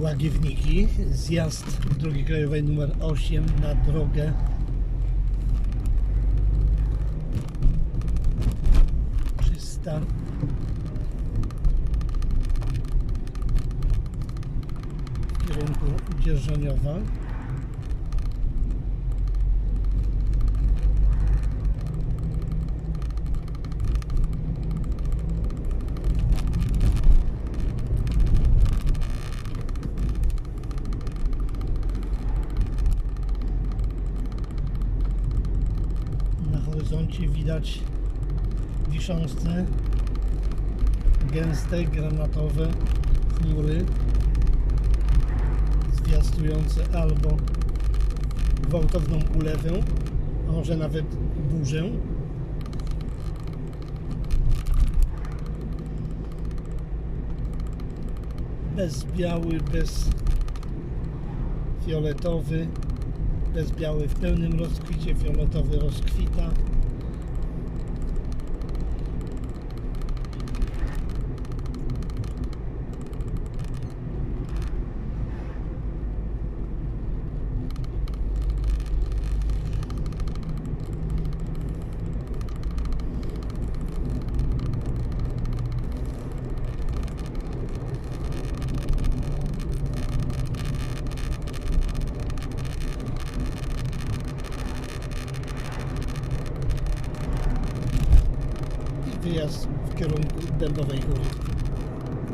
Łagiewniki, zjazd drogi krajowej numer 8 na drogę. 300 w kierunku Dzierżoniowa. Na horyzoncie widać wiszące, gęste, granatowe chmury zwiastujące albo gwałtowną ulewę, a może nawet burzę. Bez biały, bez fioletowy, bez biały w pełnym rozkwicie, fioletowy rozkwita. wyjazd w kierunku Dębowej Góry.